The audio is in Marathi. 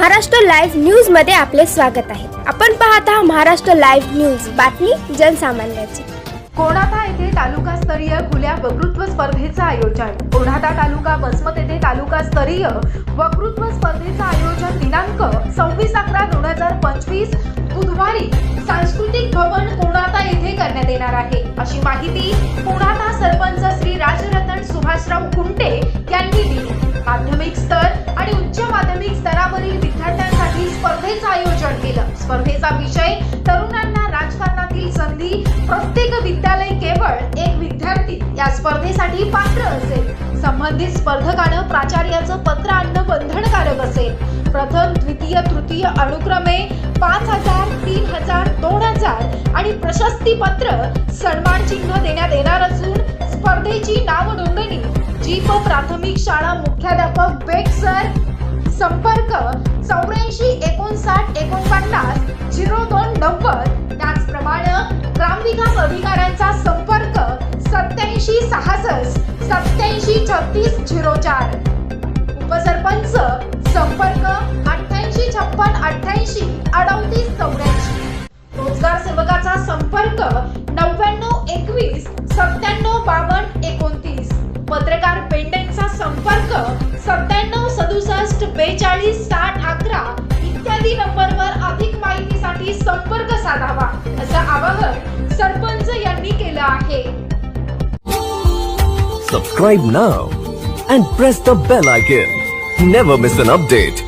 महाराष्ट्र लाईव्ह न्यूजमध्ये आपले स्वागत आहे. आपण पाहत आहात महाराष्ट्र लाईव्ह न्यूज. बातमी जनसामान्याची. कोणाता येथे तालुकास्तरीय खुल्या वक्तृत्व स्पर्धेचं आयोजन? कोणाता तालुका बसमत येथे तालुकास्तरीय वक्तृत्व स्पर्धेचं आयोजन दिनांक सव्वीस अकरा दोन हजार पंचवीस बुधवारी सांस्कृतिक भवन कोणाता येथे करण्यात येणार आहे? अशी माहिती कोणाता सरपंच श्री राजरतन सुभाषराव कुंटे स्तरावरील विद्यार्थ्यांसाठी स्पर्धेचं आयोजन केलं. स्पर्धेचा विषय तरुणांना राजकारणातील संधी. प्रत्येक विद्यालय केवळ एक विद्यार्थी या स्पर्धेसाठी पात्र असेल. संबंधित स्पर्धकानं प्राचार्याचं पत्र आणणं बंधनकारक असेल. प्रथम द्वितीय तृतीय अनुक्रमे पाच हजार तीन हजार दोन हजार आणि प्रशस्ती पत्र सन्मान चिन्ह देण्यात येणार असून स्पर्धेची नाव नोंदणी जीप प्राथमिक शाळा मुख्याध्यापक बेग सर संपर्क चौऱ्याऐंशी एकोणसाठ एकोणपन्नास झिरो दोन नव्वद. त्याचप्रमाणे ग्रामविकास अधिकाऱ्यांचा संपर्क सत्याऐंशी सहासष्ट सत्याऐंशी छत्तीस झिरो चार. उपसरपंच संपर्क अठ्ठ्याऐंशी छप्पन अठ्ठ्याऐंशी अडतीस चौऱ्याऐंशी. रोजगार सेवकाचा संपर्क नव्याण्णव एकवीस सत्त्याण्णव बावन्न सदुसष्ट बेचाळीस साठ अकरा इत्यादी नंबरवर अधिक माहितीसाठी संपर्क साधावा असं आवाहन सरपंच यांनी केलं आहे. Subscribe now and press the bell icon never miss an update